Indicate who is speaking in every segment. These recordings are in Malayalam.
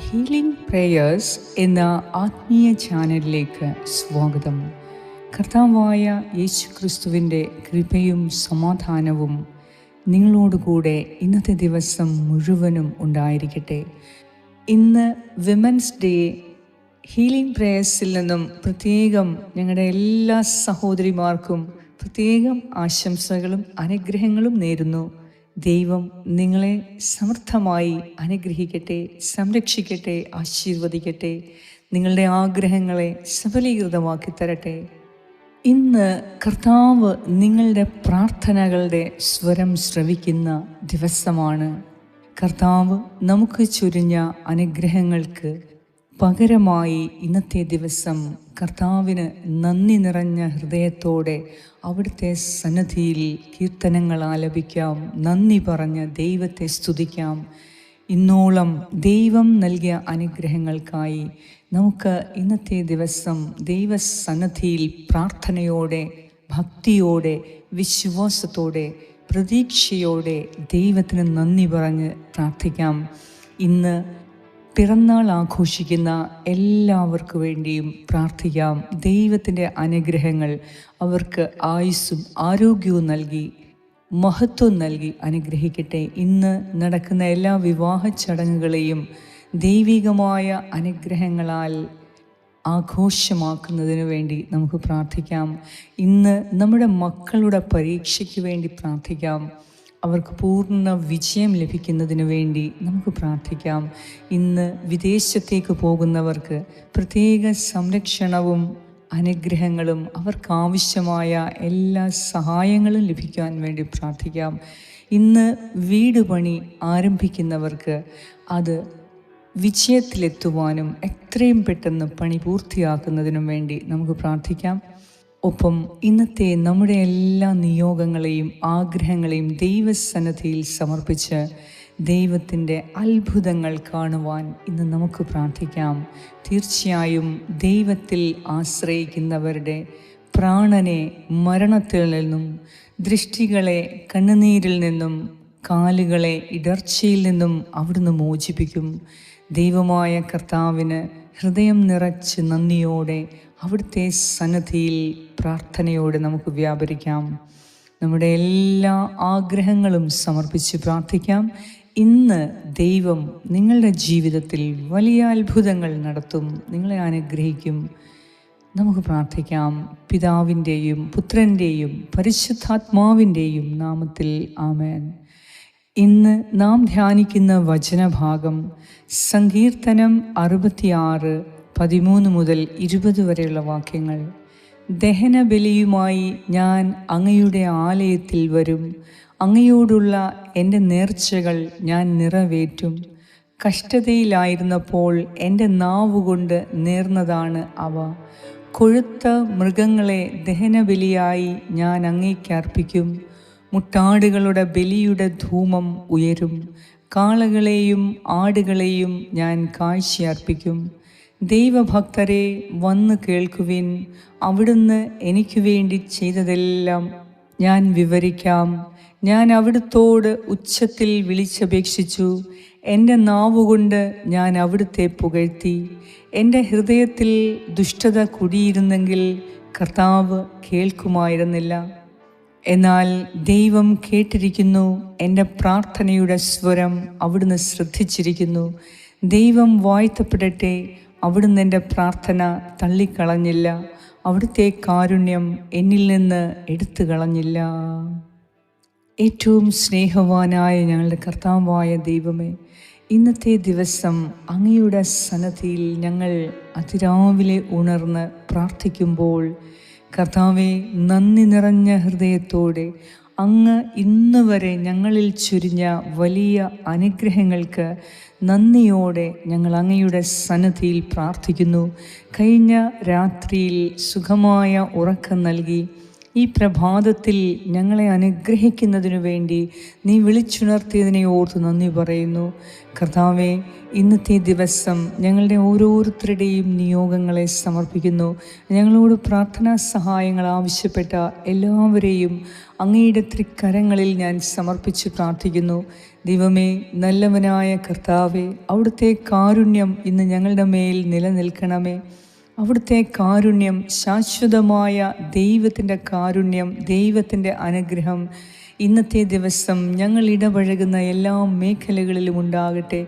Speaker 1: ഹീലിംഗ് പ്രേയേഴ്സ് എന്ന ആത്മീയ ചാനലിലേക്ക് സ്വാഗതം. കർത്താവായ യേശു ക്രിസ്തുവിന്റെ കൃപയും സമാധാനവും നിങ്ങളോടുകൂടെ ഇന്നത്തെ ദിവസം മുഴുവനും ഉണ്ടായിരിക്കട്ടെ. ഇന്ന് വിമൻസ് ഡേ ഹീലിംഗ് പ്രേയേഴ്സിൽ നിന്നും പ്രത്യേകം ഞങ്ങളുടെ എല്ലാ സഹോദരിമാർക്കും പ്രത്യേകം ആശംസകളും അനുഗ്രഹങ്ങളും നേരുന്നു. ദൈവം നിങ്ങളെ സമർത്ഥമായി അനുഗ്രഹിക്കട്ടെ സംരക്ഷിക്കട്ടെ ആശീർവദിക്കട്ടെ. നിങ്ങളുടെ ആഗ്രഹങ്ങളെ സഫലീകൃതമാക്കി തരട്ടെ. ഇന്ന് കർത്താവ് നിങ്ങളുടെ പ്രാർത്ഥനകളുടെ സ്വരം ശ്രവിക്കുന്ന ദിവസമാണ്. കർത്താവ് നമുക്ക് ചുരിഞ്ഞ അനുഗ്രഹങ്ങൾക്ക് പകരമായി ഇന്നത്തെ ദിവസം കർത്താവിന് നന്ദി നിറഞ്ഞ ഹൃദയത്തോടെ അവിടുത്തെ സന്നദ്ധിയിൽ കീർത്തനങ്ങൾ ആലപിക്കാം നന്ദി പറഞ്ഞ് ദൈവത്തെ സ്തുതിക്കാം. ഇന്നോളം ദൈവം നൽകിയ അനുഗ്രഹങ്ങൾക്കായി നമുക്ക് ഇന്നത്തെ ദിവസം ദൈവസന്നദ്ധിയിൽ പ്രാർത്ഥനയോടെ ഭക്തിയോടെ വിശ്വാസത്തോടെ പ്രതീക്ഷയോടെ ദൈവത്തിന് നന്ദി പറഞ്ഞ് പ്രാർത്ഥിക്കാം. ഇന്ന് പിറന്നാൾ ആഘോഷിക്കുന്ന എല്ലാവർക്കു വേണ്ടിയും പ്രാർത്ഥിക്കാം. ദൈവത്തിന്റെ അനുഗ്രഹങ്ങൾ അവർക്ക് ആയുസ്സും ആരോഗ്യവും നൽകി മഹത്വം നൽകി അനുഗ്രഹിക്കട്ടെ. ഇന്ന് നടക്കുന്ന എല്ലാ വിവാഹ ചടങ്ങുകളെയും ദൈവികമായ അനുഗ്രഹങ്ങളാൽ ആഘോഷമാക്കുന്നതിന് വേണ്ടി നമുക്ക് പ്രാർത്ഥിക്കാം. ഇന്ന് നമ്മുടെ മക്കളുടെ പരീക്ഷയ്ക്ക് വേണ്ടി പ്രാർത്ഥിക്കാം. അവർക്ക് പൂർണ വിജയം ലഭിക്കുന്നതിന് വേണ്ടി നമുക്ക് പ്രാർത്ഥിക്കാം. ഇന്ന് വിദേശത്തേക്ക് പോകുന്നവർക്ക് പ്രത്യേക സംരക്ഷണവും അനുഗ്രഹങ്ങളും അവർക്കാവശ്യമായ എല്ലാ സഹായങ്ങളും ലഭിക്കാൻ വേണ്ടി പ്രാർത്ഥിക്കാം. ഇന്ന് വീട് പണി ആരംഭിക്കുന്നവർക്ക് അത് വിജയത്തിലെത്തുവാനും എത്രയും പെട്ടെന്ന് പണി പൂർത്തിയാക്കുന്നതിനും വേണ്ടി നമുക്ക് പ്രാർത്ഥിക്കാം. ഒപ്പം ഇന്നത്തെ നമ്മുടെ എല്ലാ നിയോഗങ്ങളെയും ആഗ്രഹങ്ങളെയും ദൈവസന്നദ്ധിയിൽ സമർപ്പിച്ച് ദൈവത്തിന്റെ അത്ഭുതങ്ങൾ കാണുവാൻ ഇന്ന് നമുക്ക് പ്രാർത്ഥിക്കാം. തീർച്ചയായും ദൈവത്തിൽ ആശ്രയിക്കുന്നവരുടെ പ്രാണനെ മരണത്തിൽ നിന്നും ദൃഷ്ടികളെ കണ്ണുനീരിൽ നിന്നും കാലുകളെ ഇടർച്ചയിൽ നിന്നും അവിടുന്ന് മോചിപ്പിക്കും. ദൈവമായ കർത്താവിന് ഹൃദയം നിറച്ച് നന്ദിയോടെ അവിടുത്തെ സന്നദ്ധിയിൽ പ്രാർത്ഥനയോടെ നമുക്ക് വ്യാപരിക്കാം. നമ്മുടെ എല്ലാ ആഗ്രഹങ്ങളും സമർപ്പിച്ച് പ്രാർത്ഥിക്കാം. ഇന്ന് ദൈവം നിങ്ങളുടെ ജീവിതത്തിൽ വലിയ അത്ഭുതങ്ങൾ നടത്തും. നിങ്ങളെ അനുഗ്രഹിക്കും. നമുക്ക് പ്രാർത്ഥിക്കാം. പിതാവിന്റെയും പുത്രന്റെയും പരിശുദ്ധാത്മാവിന്റെയും നാമത്തിൽ ആമേൻ. ഇന്ന് നാം ധ്യാനിക്കുന്ന വചനഭാഗം സങ്കീർത്തനം അറുപത്തിയാറ് പതിമൂന്ന് മുതൽ ഇരുപത് വരെയുള്ള വാക്യങ്ങൾ. ദഹനബലിയുമായി ഞാൻ അങ്ങയുടെ ആലയത്തിൽ വരും. അങ്ങയോടുള്ള എന്റെ നേർച്ചകൾ ഞാൻ നിറവേറ്റും. കഷ്ടതയിലായിരുന്നപ്പോൾ എന്റെ നാവുകൊണ്ട് നേർന്നതാണ് അവ. കൊഴുത്ത മൃഗങ്ങളെ ദഹനബലിയായി ഞാൻ അങ്ങേക്ക് അർപ്പിക്കും. മുട്ടാടുകളുടെ ബലിയുടെ ധൂമം ഉയരും. കാളകളെയും ആടുകളെയും ഞാൻ കാഴ്ചയർപ്പിക്കും. ദൈവഭക്തരെ വന്ന് കേൾക്കുവിൻ. അവിടുന്ന് എനിക്ക് വേണ്ടി ചെയ്തതെല്ലാം ഞാൻ വിവരിക്കാം. ഞാൻ അവിടുത്തോട് ഉച്ചത്തിൽ വിളിച്ചപേക്ഷിച്ചു. എന്റെ നാവുകൊണ്ട് ഞാൻ അവിടുത്തെ പുകഴ്ത്തി. എന്റെ ഹൃദയത്തിൽ ദുഷ്ടത കുടിയിരുന്നെങ്കിൽ കർത്താവ് കേൾക്കുമായിരുന്നില്ല. എന്നാൽ ദൈവം കേട്ടിരിക്കുന്നു. എന്റെ പ്രാർത്ഥനയുടെ സ്വരം അവിടുന്ന് ശ്രദ്ധിച്ചിരിക്കുന്നു. ദൈവം വാഴ്ത്തപ്പെടട്ടെ. അവിടുന്ന് എന്റെ പ്രാർത്ഥന തള്ളിക്കളഞ്ഞില്ല. അവിടുത്തെ കാരുണ്യം എന്നിൽ നിന്ന് എടുത്തു കളഞ്ഞില്ല. ഏറ്റവും സ്നേഹവാനായ ഞങ്ങളുടെ കർത്താവായ ദൈവമേ ഇന്നത്തെ ദിവസം അങ്ങയുടെ സന്നദ്ധിയിൽ ഞങ്ങൾ അതിരാവിലെ ഉണർന്ന് പ്രാർത്ഥിക്കുമ്പോൾ കർത്താവെ നന്ദി നിറഞ്ഞ ഹൃദയത്തോടെ അങ്ങ് ഇന്ന് വരെ ഞങ്ങളിൽ ചുരിഞ്ഞ വലിയ അനുഗ്രഹങ്ങൾക്ക് നന്ദിയോടെ ഞങ്ങൾ അങ്ങയുടെ സന്നദ്ധിയിൽ പ്രാർത്ഥിക്കുന്നു. കഴിഞ്ഞ രാത്രിയിൽ സുഖമായ ഉറക്കം നൽകി ഈ പ്രഭാതത്തിൽ ഞങ്ങളെ അനുഗ്രഹിക്കുന്നതിനു വേണ്ടി നീ വിളിച്ചുണർത്തിയതിനെ ഓർത്ത് നന്ദി പറയുന്നു. കർത്താവെ ഇന്നത്തെ ദിവസം ഞങ്ങളുടെ ഓരോരുത്തരുടെയും നിയോഗങ്ങളെ സമർപ്പിക്കുന്നു. ഞങ്ങളോട് പ്രാർത്ഥനാ സഹായങ്ങൾ ആവശ്യപ്പെട്ട എല്ലാവരെയും അങ്ങയുടെ തൃക്കരങ്ങളിൽ ഞാൻ സമർപ്പിച്ച് പ്രാർത്ഥിക്കുന്നു. ദൈവമേ നല്ലവനായ കർത്താവെ അവിടുത്തെ കാരുണ്യം ഇന്ന് ഞങ്ങളുടെ മേൽ നിലനിൽക്കണമേ. അവിടുത്തെ കാരുണ്യം ശാശ്വതമായ ദൈവത്തിന്റെ കാരുണ്യം ദൈവത്തിന്റെ അനുഗ്രഹം ഇന്നത്തെ ദിവസം ഞങ്ങൾ ഇടപഴകുന്ന എല്ലാ മേഖലകളിലും ഉണ്ടാകട്ടെ.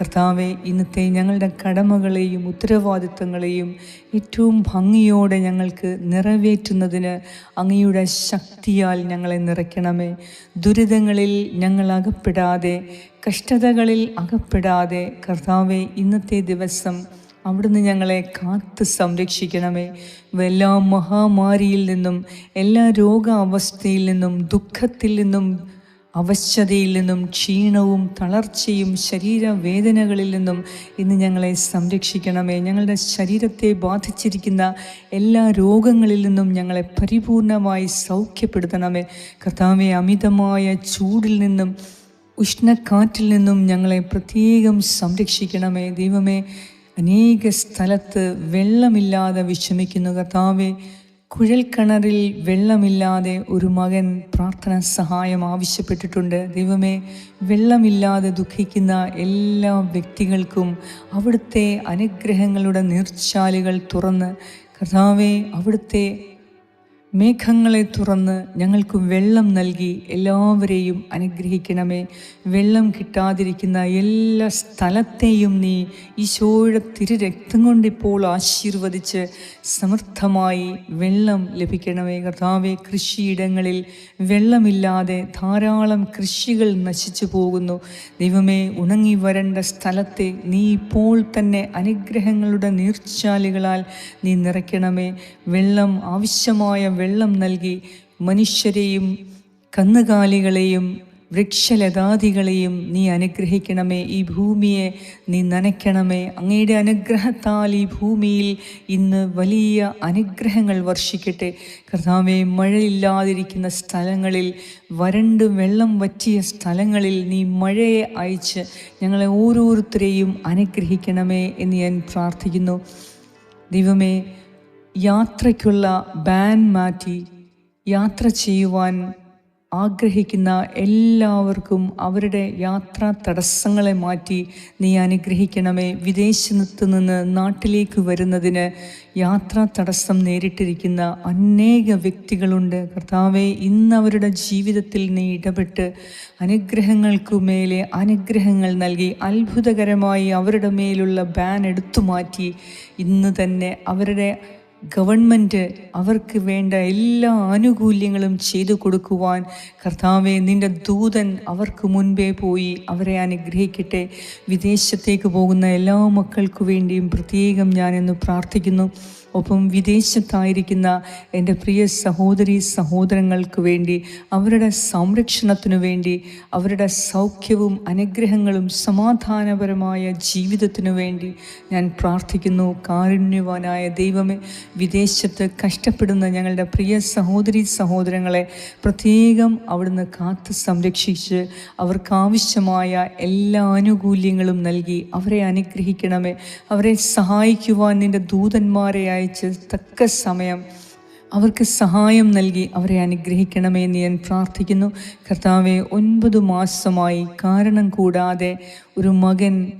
Speaker 1: കർത്താവെ ഇന്നത്തെ ഞങ്ങളുടെ കടമകളെയും ഉത്തരവാദിത്തങ്ങളെയും ഏറ്റവും ഭംഗിയോടെ ഞങ്ങൾക്ക് നിറവേറ്റുന്നതിന് അങ്ങയുടെ ശക്തിയാൽ ഞങ്ങളെ നിറയ്ക്കണമേ. ദുരിതങ്ങളിൽ ഞങ്ങൾ അകപ്പെടാതെ കഷ്ടതകളിൽ അകപ്പെടാതെ കർത്താവെ ഇന്നത്തെ ദിവസം അവിടുന്ന് ഞങ്ങളെ കാത്ത് സംരക്ഷിക്കണമേ. എല്ലാ മഹാമാരിയിൽ നിന്നും എല്ലാ രോഗാവസ്ഥയിൽ നിന്നും ദുഃഖത്തിൽ നിന്നും അവശതയിൽ നിന്നും ക്ഷീണവും തളർച്ചയും ശരീരവേദനകളിൽ നിന്നും ഇന്ന് ഞങ്ങളെ സംരക്ഷിക്കണമേ. ഞങ്ങളുടെ ശരീരത്തെ ബാധിച്ചിരിക്കുന്ന എല്ലാ രോഗങ്ങളിൽ നിന്നും ഞങ്ങളെ പരിപൂർണമായി സൗഖ്യപ്പെടുത്തണമേ. കർത്താവെ അമിതമായ ചൂടിൽ നിന്നും ഉഷ്ണക്കാറ്റിൽ നിന്നും ഞങ്ങളെ പ്രത്യേകം സംരക്ഷിക്കണമേ. ദൈവമേ അനേക സ്ഥലത്ത് വെള്ളമില്ലാതെ വിഷമിക്കുന്ന കർത്താവെ കുഴൽക്കിണറിൽ വെള്ളമില്ലാതെ ഒരു മകൻ പ്രാർത്ഥന സഹായം ആവശ്യപ്പെട്ടിട്ടുണ്ട്. ദൈവമേ വെള്ളമില്ലാതെ ദുഃഖിക്കുന്ന എല്ലാ വ്യക്തികൾക്കും അവിടുത്തെ അനുഗ്രഹങ്ങളുടെ നീർച്ചാലുകൾ തുറന്ന് കർത്താവെ അവിടുത്തെ മേഘങ്ങളെ തുറന്ന് ഞങ്ങൾക്ക് വെള്ളം നൽകി എല്ലാവരെയും അനുഗ്രഹിക്കണമേ. വെള്ളം കിട്ടാതിരിക്കുന്ന എല്ലാ സ്ഥലത്തെയും നീ ഈശോയുടെ തിരു രക്തം കൊണ്ടിപ്പോൾ ആശീർവദിച്ച് സമർത്ഥമായി വെള്ളം ലഭിക്കണമേ. കർത്താവെ കൃഷിയിടങ്ങളിൽ വെള്ളമില്ലാതെ ധാരാളം കൃഷികൾ നശിച്ചു പോകുന്നു. ദൈവമേ ഉണങ്ങി വരേണ്ട സ്ഥലത്തെ നീ ഇപ്പോൾ തന്നെ അനുഗ്രഹങ്ങളുടെ നീർച്ചാലുകളാൽ നീ നിറയ്ക്കണമേ. വെള്ളം ആവശ്യമായ വെള്ളം നൽകി മനുഷ്യരെയും കന്നുകാലികളെയും വൃക്ഷലതാദികളെയും നീ അനുഗ്രഹിക്കണമേ. ഈ ഭൂമിയെ നീ നനയ്ക്കണമേ. അങ്ങയുടെ അനുഗ്രഹത്താൽ ഈ ഭൂമിയിൽ ഇന്ന് വലിയ അനുഗ്രഹങ്ങൾ വർഷിക്കട്ടെ. കർത്താവെ മഴയില്ലാതിരിക്കുന്ന സ്ഥലങ്ങളിൽ വരണ്ട് വെള്ളം വറ്റിയ സ്ഥലങ്ങളിൽ നീ മഴയെ അയച്ച് ഞങ്ങളെ ഓരോരുത്തരെയും അനുഗ്രഹിക്കണമേ എന്ന് ഞാൻ പ്രാർത്ഥിക്കുന്നു. ദൈവമേ യാത്രയ്ക്കുള്ള ബാൻ മാറ്റി യാത്ര ചെയ്യുവാൻ ആഗ്രഹിക്കുന്ന എല്ലാവർക്കും അവരുടെ യാത്രാ തടസ്സങ്ങളെ മാറ്റി നീ അനുഗ്രഹിക്കണമേ. വിദേശത്ത് നിന്ന് നാട്ടിലേക്ക് വരുന്നതിന് യാത്രാ തടസ്സം നേരിട്ടിരിക്കുന്ന അനേക വ്യക്തികളുണ്ട്. കർത്താവെ ഇന്ന് അവരുടെ ജീവിതത്തിൽ നീ ഇടപെട്ട് അനുഗ്രഹങ്ങൾക്കു മേലെ അനുഗ്രഹങ്ങൾ നൽകി അത്ഭുതകരമായി അവരുടെ മേലുള്ള ബാൻ എടുത്തു മാറ്റി ഇന്ന് തന്നെ അവരുടെ ഗവൺമെന്റ് അവർക്ക് വേണ്ട എല്ലാ ആനുകൂല്യങ്ങളും ചെയ്തു കൊടുക്കുവാൻ കർത്താവെ നിന്റെ ദൂതൻ അവർക്ക് മുൻപേ പോയി അവരെ അനുഗ്രഹിക്കട്ടെ. വിദേശത്തേക്ക് പോകുന്ന എല്ലാ മക്കൾക്കു വേണ്ടിയും പ്രത്യേകം ഞാനിന്ന് പ്രാർത്ഥിക്കുന്നു. ഒപ്പം വിദേശത്തായിരിക്കുന്ന എന്റെ പ്രിയ സഹോദരി സഹോദരങ്ങൾക്ക് വേണ്ടി അവരുടെ സംരക്ഷണത്തിനു വേണ്ടി അവരുടെ സൗഖ്യവും അനുഗ്രഹങ്ങളും സമാധാനപരമായ ജീവിതത്തിനു വേണ്ടി ഞാൻ പ്രാർത്ഥിക്കുന്നു. കാരുണ്യവാനായ ദൈവമേ വിദേശത്ത് കഷ്ടപ്പെടുന്ന ഞങ്ങളുടെ പ്രിയ സഹോദരി സഹോദരങ്ങളെ പ്രത്യേകം അവിടുന്ന് കാത്ത് സംരക്ഷിച്ച് അവർക്കാവശ്യമായ എല്ലാ ആനുകൂല്യങ്ങളും നൽകി അവരെ അനുഗ്രഹിക്കണമേ. അവരെ സഹായിക്കുവാൻ നിന്റെ ദൂതന്മാരെ തക്ക സമയം അവർക്ക് സഹായം നൽകി അവരെ അനുഗ്രഹിക്കണമേ എന്ന് ഞാൻ പ്രാർത്ഥിക്കുന്നു. കർത്താവെ ഒൻപത് മാസമായി കാരണം കൂടാതെ ഒരു മകൻ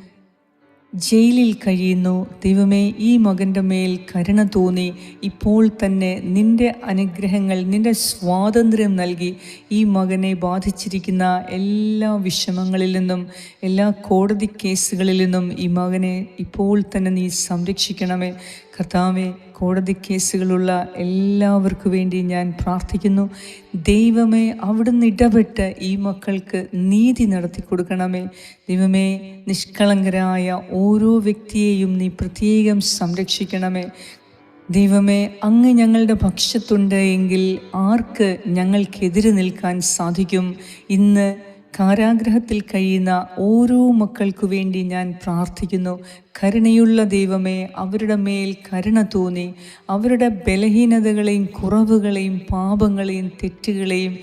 Speaker 1: ജയിലിൽ കഴിയുന്നു. ദൈവമേ ഈ മകന്റെ മേൽ കരുണ തോന്നി. ഇപ്പോൾ തന്നെ നിന്റെ അനുഗ്രഹങ്ങൾ നിന്റെ സ്വാതന്ത്ര്യം നൽകി. ഈ മകനെ ബാധിച്ചിരിക്കുന്ന എല്ലാ വിഷമങ്ങളിൽ നിന്നും എല്ലാ കോടതി കേസുകളിൽ നിന്നും ഈ മകനെ ഇപ്പോൾ തന്നെ നീ സംരക്ഷിക്കണമേ. കർത്താവെ കോടതി കേസുകളുള്ള എല്ലാവർക്കു വേണ്ടി ഞാൻ പ്രാർത്ഥിക്കുന്നു. ദൈവമേ അവിടുന്ന് ഇടപെട്ട് ഈ മക്കൾക്ക് നീതി നടത്തി കൊടുക്കണമേ. ദൈവമേ നിഷ്കളങ്കരായ ഓരോ വ്യക്തിയെയും നീ പ്രത്യേകം സംരക്ഷിക്കണമേ. ദൈവമേ അങ്ങ് ഞങ്ങളുടെ പക്ഷത്തുണ്ട് എങ്കിൽ ആർക്ക് ഞങ്ങൾക്കെതിരെ നിൽക്കാൻ സാധിക്കും? ഇന്ന് കാരാഗ്രഹത്തിൽ കഴിയുന്ന ഓരോ മക്കൾക്കു വേണ്ടി ഞാൻ പ്രാർത്ഥിക്കുന്നു. കരുണയുള്ള ദൈവമേ അവരുടെ മേൽ കരുണ തോന്നി. അവരുടെ ബലഹീനതകളെയും കുറവുകളെയും പാപങ്ങളെയും തെറ്റുകളെയും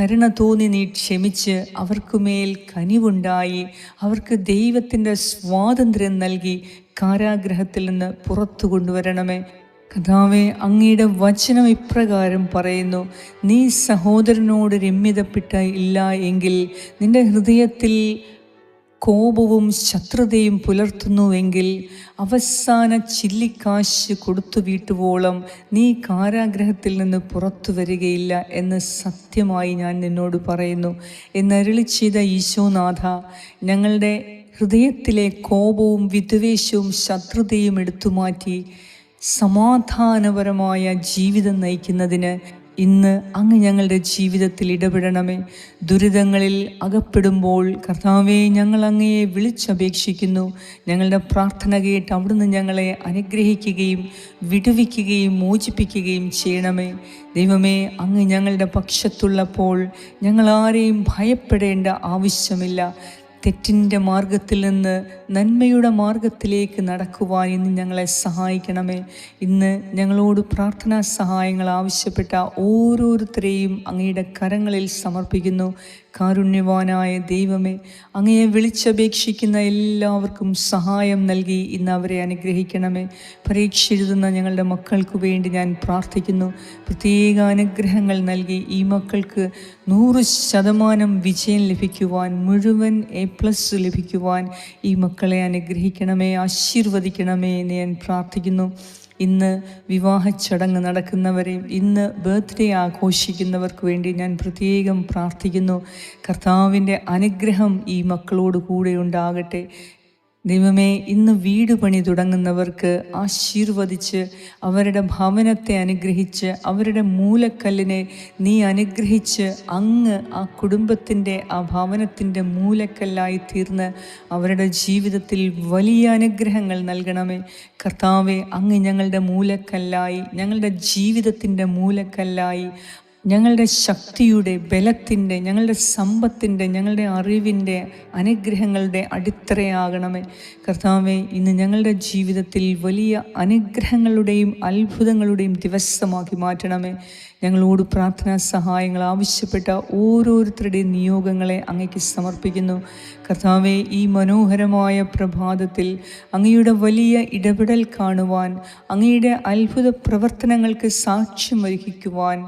Speaker 1: കരുണ തോന്നി നീ ക്ഷമിച്ച് അവർക്കുമേൽ കനിവുണ്ടായി. അവർക്ക് ദൈവത്തിന്റെ സ്വാതന്ത്ര്യം നൽകി കാരാഗ്രഹത്തിൽ നിന്ന് പുറത്തു കൊണ്ടുവരണമേ. കഥാവെ അങ്ങയുടെ വചനം ഇപ്രകാരം പറയുന്നു നീ സഹോദരനോട് രമ്യതപ്പെട്ട ഇല്ല എങ്കിൽ നിന്റെ ഹൃദയത്തിൽ കോപവും ശത്രുതയും പുലർത്തുന്നുവെങ്കിൽ അവസാന ചില്ലിക്കാശ് കൊടുത്തു വീട്ടുവോളം നീ കാരാഗ്രഹത്തിൽ നിന്ന് പുറത്തു വരികയില്ല എന്ന് സത്യമായി ഞാൻ നിന്നോട് പറയുന്നു. എന്നരുളി ചെയ്ത ഈശോനാഥ ഞങ്ങളുടെ ഹൃദയത്തിലെ കോപവും വിദ്വേഷവും ശത്രുതയും എടുത്തുമാറ്റി സമാധാനപരമായ ജീവിതം നയിക്കുന്നതിന് ഇന്ന് അങ്ങ് ഞങ്ങളുടെ ജീവിതത്തിൽ ഇടപെടണമേ. ദുരിതങ്ങളിൽ അകപ്പെടുമ്പോൾ കർത്താവെ ഞങ്ങൾ അങ്ങയെ വിളിച്ചപേക്ഷിക്കുന്നു. ഞങ്ങളുടെ പ്രാർത്ഥന കേട്ട് അവിടുന്ന് ഞങ്ങളെ അനുഗ്രഹിക്കുകയും വിടുവിക്കുകയും മോചിപ്പിക്കുകയും ചെയ്യണമേ. ദൈവമേ അങ്ങ് ഞങ്ങളുടെ പക്ഷത്തുള്ളപ്പോൾ ഞങ്ങൾ ആരെയും ഭയപ്പെടേണ്ട ആവശ്യമില്ല. തെറ്റിന്റെ മാർഗത്തിൽ നിന്ന് നന്മയുടെ മാർഗത്തിലേക്ക് നടക്കുവാൻ ഇന്ന് ഞങ്ങളെ സഹായിക്കണമേ. ഇന്ന് ഞങ്ങളോട് പ്രാർത്ഥനാ സഹായങ്ങൾ ആവശ്യപ്പെട്ട ഓരോരുത്തരെയും അങ്ങയുടെ കരങ്ങളിൽ സമർപ്പിക്കുന്നു. കാരുണ്യവാനായ ദൈവമേ അങ്ങയെ വിളിച്ചപേക്ഷിക്കുന്ന എല്ലാവർക്കും സഹായം നൽകി ഇന്ന് അവരെ അനുഗ്രഹിക്കണമേ. പരീക്ഷ എഴുതുന്ന ഞങ്ങളുടെ മക്കൾക്ക് വേണ്ടി ഞാൻ പ്രാർത്ഥിക്കുന്നു. പ്രത്യേക അനുഗ്രഹങ്ങൾ നൽകി ഈ മക്കൾക്ക് നൂറ് ശതമാനം വിജയം ലഭിക്കുവാൻ മുഴുവൻ എ പ്ലസ് ലഭിക്കുവാൻ ഈ മക്കളെ അനുഗ്രഹിക്കണമേ ആശീർവദിക്കണമേ എന്ന് ഞാൻ പ്രാർത്ഥിക്കുന്നു. ഇന്ന് വിവാഹ ചടങ്ങ് നടക്കുന്നവരെയും ഇന്ന് ബർത്ത്ഡേ ആഘോഷിക്കുന്നവർക്ക് വേണ്ടി ഞാൻ പ്രത്യേകം പ്രാർത്ഥിക്കുന്നു. കർത്താവിന്റെ അനുഗ്രഹം ഈ മക്കളോട് കൂടെ ഉണ്ടാകട്ടെ. ദൈവമേ ഇന്ന് വീട് പണി തുടങ്ങുന്നവർക്ക് ആശീർവദിച്ച് അവരുടെ ഭവനത്തെ അനുഗ്രഹിച്ച് അവരുടെ മൂലക്കല്ലിനെ നീ അനുഗ്രഹിച്ച് അങ്ങ് ആ കുടുംബത്തിന്റെ ആ ഭവനത്തിന്റെ മൂലക്കല്ലായി തീർന്ന് അവരുടെ ജീവിതത്തിൽ വലിയ അനുഗ്രഹങ്ങൾ നൽകണമേ. കർത്താവെ അങ്ങ് ഞങ്ങളുടെ മൂലക്കല്ലായി ഞങ്ങളുടെ ജീവിതത്തിന്റെ മൂലക്കല്ലായി ഞങ്ങളുടെ ശക്തിയുടെ ബലത്തിന്റെ ഞങ്ങളുടെ സമ്പത്തിന്റെ ഞങ്ങളുടെ അറിവിന്റെ അനുഗ്രഹങ്ങളുടെ അടിത്തറയാകണമേ. കർത്താവെ ഇന്ന് ഞങ്ങളുടെ ജീവിതത്തിൽ വലിയ അനുഗ്രഹങ്ങളുടെയും അത്ഭുതങ്ങളുടെയും ദിവസമാക്കി മാറ്റണമേ. ഞങ്ങളോട് പ്രാർത്ഥനാ സഹായങ്ങൾ ആവശ്യപ്പെട്ട ഓരോരുത്തരുടെയും നിയോഗങ്ങളെ അങ്ങയ്ക്ക് സമർപ്പിക്കുന്നു. കർത്താവെ ഈ മനോഹരമായ പ്രഭാതത്തിൽ അങ്ങയുടെ വലിയ ഇടപെടൽ കാണുവാൻ അങ്ങയുടെ അത്ഭുത പ്രവർത്തനങ്ങൾക്ക് സാക്ഷ്യം വഹിക്കുവാൻ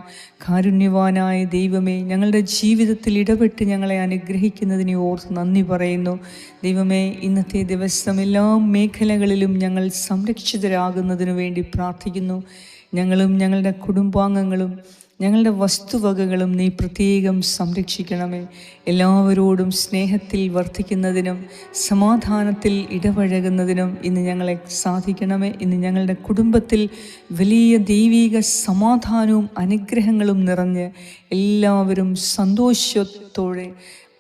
Speaker 1: കാരുണ്യവാനായ ദൈവമേ ഞങ്ങളുടെ ജീവിതത്തിൽ ഇടപെട്ട് ഞങ്ങളെ അനുഗ്രഹിക്കുന്നതിനെ ഓർത്ത് നന്ദി പറയുന്നു. ദൈവമേ ഇന്നത്തെ ദിവസം എല്ലാ മേഖലകളിലും ഞങ്ങൾ സംരക്ഷിതരാകുന്നതിനു വേണ്ടി പ്രാർത്ഥിക്കുന്നു. ഞങ്ങളും ഞങ്ങളുടെ കുടുംബാംഗങ്ങളും ഞങ്ങളുടെ വസ്തുവകകളും നീ പ്രത്യേകം സംരക്ഷിക്കണമേ. എല്ലാവരോടും സ്നേഹത്തിൽ വർദ്ധിക്കുന്നതിനും സമാധാനത്തിൽ ഇടപഴകുന്നതിനും ഇന്ന് ഞങ്ങളെ സാധിക്കണമേ. ഇന്ന് ഞങ്ങളുടെ കുടുംബത്തിൽ വലിയ ദൈവിക സമാധാനവും അനുഗ്രഹങ്ങളും നിറഞ്ഞ് എല്ലാവരും സന്തോഷത്തോടെ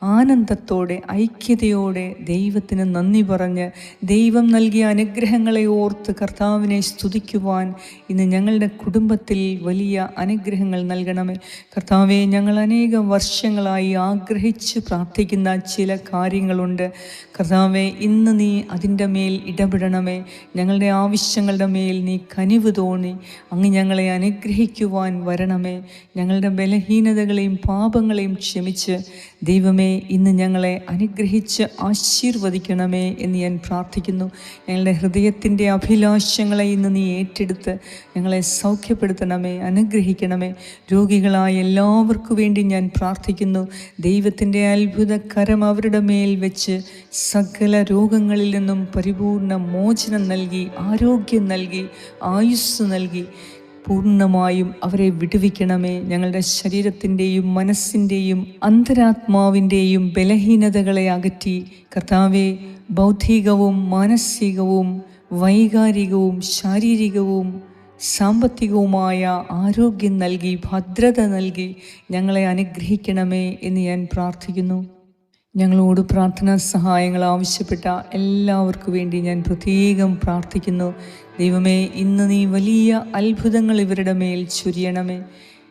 Speaker 1: ആനന്ദത്തോടെ ഐക്യതയോടെ ദൈവത്തിന് നന്ദി പറഞ്ഞ് ദൈവം നൽകിയ അനുഗ്രഹങ്ങളെ ഓർത്ത് കർത്താവിനെ സ്തുതിക്കുവാൻ ഇന്ന് ഞങ്ങളുടെ കുടുംബത്തിൽ വലിയ അനുഗ്രഹങ്ങൾ നൽകണമേ. കർത്താവെ ഞങ്ങൾ അനേകം വർഷങ്ങളായി ആഗ്രഹിച്ച് പ്രാർത്ഥിക്കുന്ന ചില കാര്യങ്ങളുണ്ട്. കർത്താവെ ഇന്ന് നീ അതിന്റെ മേൽ ഇടപെടണമേ. ഞങ്ങളുടെ ആവശ്യങ്ങളുടെ മേൽ നീ കനിവ് തോന്നി. അങ്ങ് ഞങ്ങളെ അനുഗ്രഹിക്കുവാൻ വരണമേ. ഞങ്ങളുടെ ബലഹീനതകളെയും പാപങ്ങളെയും ക്ഷമിച്ച് ദൈവമേ ഇന്ന് ഞങ്ങളെ അനുഗ്രഹിച്ച് ആശീർവദിക്കണമേ എന്ന് ഞാൻ പ്രാർത്ഥിക്കുന്നു. ഞങ്ങളുടെ ഹൃദയത്തിന്റെ അഭിലാഷങ്ങളെ ഇന്ന് നീ ഏറ്റെടുത്ത് ഞങ്ങളെ സൗഖ്യപ്പെടുത്തണമേ അനുഗ്രഹിക്കണമേ. രോഗികളായ എല്ലാവർക്കു വേണ്ടി ഞാൻ പ്രാർത്ഥിക്കുന്നു. ദൈവത്തിന്റെ അത്ഭുത കരം അവരുടെ മേൽ വെച്ച് സകല രോഗങ്ങളിൽ നിന്നും പരിപൂർണ മോചനം നൽകി ആരോഗ്യം നൽകി ആയുസ് നൽകി. പൂർണമായും അവരെ വിടുവിക്കണമേ. ഞങ്ങളുടെ ശരീരത്തിന്റെയും മനസ്സിന്റെയും അന്തരാത്മാവിന്റെയും ബലഹീനതകളെ അകറ്റി. കർത്താവെ ബൗദ്ധികവും മാനസികവും വൈകാരികവും ശാരീരികവും സാമ്പത്തികവുമായ ആരോഗ്യം നൽകി ഭദ്രത നൽകി ഞങ്ങളെ അനുഗ്രഹിക്കണമേ എന്ന് ഞാൻ പ്രാർത്ഥിക്കുന്നു. ഞങ്ങളോട് പ്രാർത്ഥനാ സഹായങ്ങൾ ആവശ്യപ്പെട്ട എല്ലാവർക്കും വേണ്ടി ഞാൻ പ്രത്യേകം പ്രാർത്ഥിക്കുന്നു. ദൈവമേ ഇന്ന് നീ വലിയ അത്ഭുതങ്ങൾ ഇവരുടെ മേൽ ചൊരിയണമേ.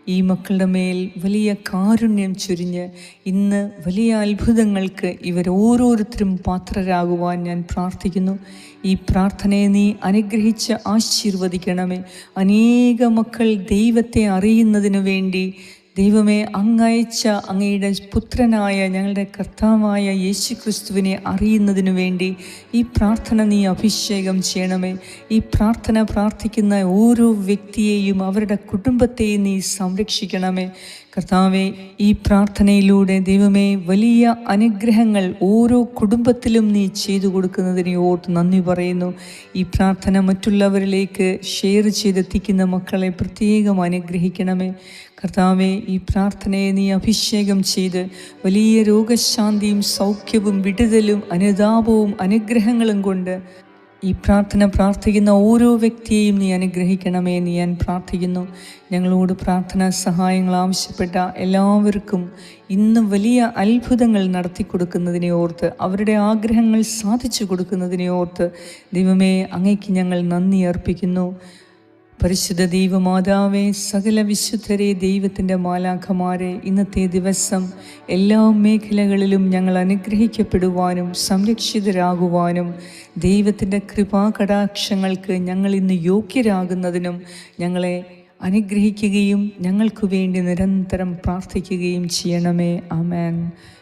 Speaker 1: ഈ മക്കളുടെ മേൽ വലിയ കാരുണ്യം ചൊരിഞ്ഞ് ഇന്ന് വലിയ അത്ഭുതങ്ങൾക്ക് ഇവർ ഓരോരുത്തരും പാത്രരാകുവാൻ ഞാൻ പ്രാർത്ഥിക്കുന്നു. ഈ പ്രാർത്ഥനയെ നീ അനുഗ്രഹിച്ച് ആശീർവദിക്കണമേ. അനേക മക്കൾ ദൈവത്തെ അറിയുന്നതിനു വേണ്ടി ദൈവമേ അങ്ങയച്ച അങ്ങയുടെ പുത്രനായ ഞങ്ങളുടെ കർത്താവായ യേശു ക്രിസ്തുവിനെ അറിയുന്നതിനു വേണ്ടി ഈ പ്രാർത്ഥന നീ അഭിഷേകം ചെയ്യണമേ. ഈ പ്രാർത്ഥന പ്രാർത്ഥിക്കുന്ന ഓരോ വ്യക്തിയെയും അവരുടെ കുടുംബത്തെയും നീ സംരക്ഷിക്കണമേ. കർത്താവെ ഈ പ്രാർത്ഥനയിലൂടെ ദൈവമേ വലിയ അനുഗ്രഹങ്ങൾ ഓരോ കുടുംബത്തിലും നീ ചെയ്തു കൊടുക്കുന്നതിനെ ഓർത്ത് നന്ദി പറയുന്നു. ഈ പ്രാർത്ഥന മറ്റുള്ളവരിലേക്ക് ഷെയർ ചെയ്തെത്തിക്കുന്ന മക്കളെ പ്രത്യേകം അനുഗ്രഹിക്കണമേ. കർത്താവെ ഈ പ്രാർത്ഥനയെ നീ അഭിഷേകം ചെയ്ത് വലിയ രോഗശാന്തിയും സൗഖ്യവും വിടുതലും അനുതാപവും അനുഗ്രഹങ്ങളും കൊണ്ട് ഈ പ്രാർത്ഥന പ്രാർത്ഥിക്കുന്ന ഓരോ വ്യക്തിയെയും നീ അനുഗ്രഹിക്കണമേ എന്ന് ഞാൻ പ്രാർത്ഥിക്കുന്നു. ഞങ്ങളോട് പ്രാർത്ഥനാ സഹായങ്ങൾ ആവശ്യപ്പെട്ട എല്ലാവർക്കും ഇന്ന് വലിയ അത്ഭുതങ്ങൾ നടത്തി കൊടുക്കുന്നതിനെ ഓർത്ത് അവരുടെ ആഗ്രഹങ്ങൾ സാധിച്ചു കൊടുക്കുന്നതിനെ ഓർത്ത് ദൈവമേ അങ്ങയ്ക്ക് ഞങ്ങൾ നന്ദി അർപ്പിക്കുന്നു. പരിശുദ്ധ ദൈവമാതാവേ സകല വിശുദ്ധരെ ദൈവത്തിന്റെ മാലാഖമാരെ ഇന്നത്തെ ദിവസം എല്ലാ മേഖലകളിലും ഞങ്ങൾ അനുഗ്രഹിക്കപ്പെടുവാനും സംരക്ഷിതരാകുവാനും ദൈവത്തിന്റെ കൃപാകടാക്ഷങ്ങൾക്ക് ഞങ്ങൾ ഇന്ന് യോഗ്യരാകുന്നതിനും ഞങ്ങളെ അനുഗ്രഹിക്കുകയും ഞങ്ങൾക്കു വേണ്ടി നിരന്തരം പ്രാർത്ഥിക്കുകയും ചെയ്യണമേ. അമേൻ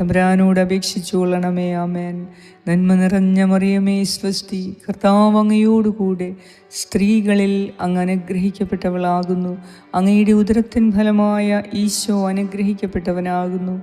Speaker 1: തമ്പ്രാനോട് അപേക്ഷിച്ചു കൊള്ളണമേ ആമേൻ. നന്മ നിറഞ്ഞ മറിയമേ സ്വസ്തി. കർത്താവ് അങ്ങയോടുകൂടെ സ്ത്രീകളിൽ അങ്ങ് അനുഗ്രഹിക്കപ്പെട്ടവളാകുന്നു. അങ്ങയുടെ ഉദരത്തിൻ ഫലമായ ഈശോ അനുഗ്രഹിക്കപ്പെട്ടവനാകുന്നു.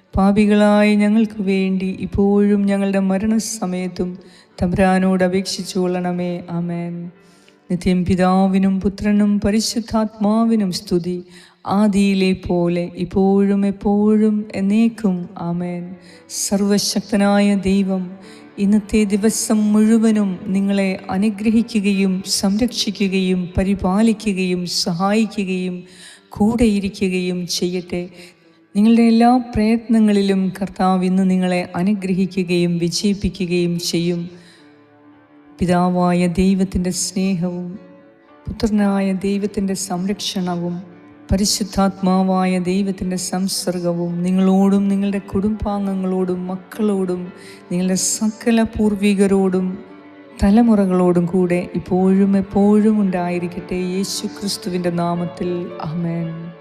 Speaker 1: പാപികളായ ഞങ്ങൾക്ക് വേണ്ടി ഇപ്പോഴും ഞങ്ങളുടെ മരണസമയത്തും തമ്പുരാനോട് അപേക്ഷിച്ചു കൊള്ളണമേ. ആമേൻ. നിത്യം പിതാവിനും പുത്രനും പരിശുദ്ധാത്മാവിനും സ്തുതി. ആദിയിലെ പോലെ ഇപ്പോഴും എപ്പോഴും എന്നേക്കും. ആമേൻ. സർവശക്തനായ ദൈവം ഇന്നത്തെ ദിവസം മുഴുവനും നിങ്ങളെ അനുഗ്രഹിക്കുകയും സംരക്ഷിക്കുകയും പരിപാലിക്കുകയും സഹായിക്കുകയും കൂടെയിരിക്കുകയും ചെയ്യട്ടെ. നിങ്ങളുടെ എല്ലാ പ്രയത്നങ്ങളിലും കർത്താവ് ഇന്ന് നിങ്ങളെ അനുഗ്രഹിക്കുകയും വിജയിപ്പിക്കുകയും ചെയ്യും. പിതാവായ ദൈവത്തിന്റെ സ്നേഹവും പുത്രനായ ദൈവത്തിന്റെ സംരക്ഷണവും പരിശുദ്ധാത്മാവായ ദൈവത്തിന്റെ സംസർഗവും നിങ്ങളോടും നിങ്ങളുടെ കുടുംബാംഗങ്ങളോടും മക്കളോടും നിങ്ങളുടെ സകല പൂർവികരോടും തലമുറകളോടും കൂടെ ഇപ്പോഴും എപ്പോഴും ഉണ്ടായിരിക്കട്ടെ. യേശു ക്രിസ്തുവിന്റെ നാമത്തിൽ. അമേൻ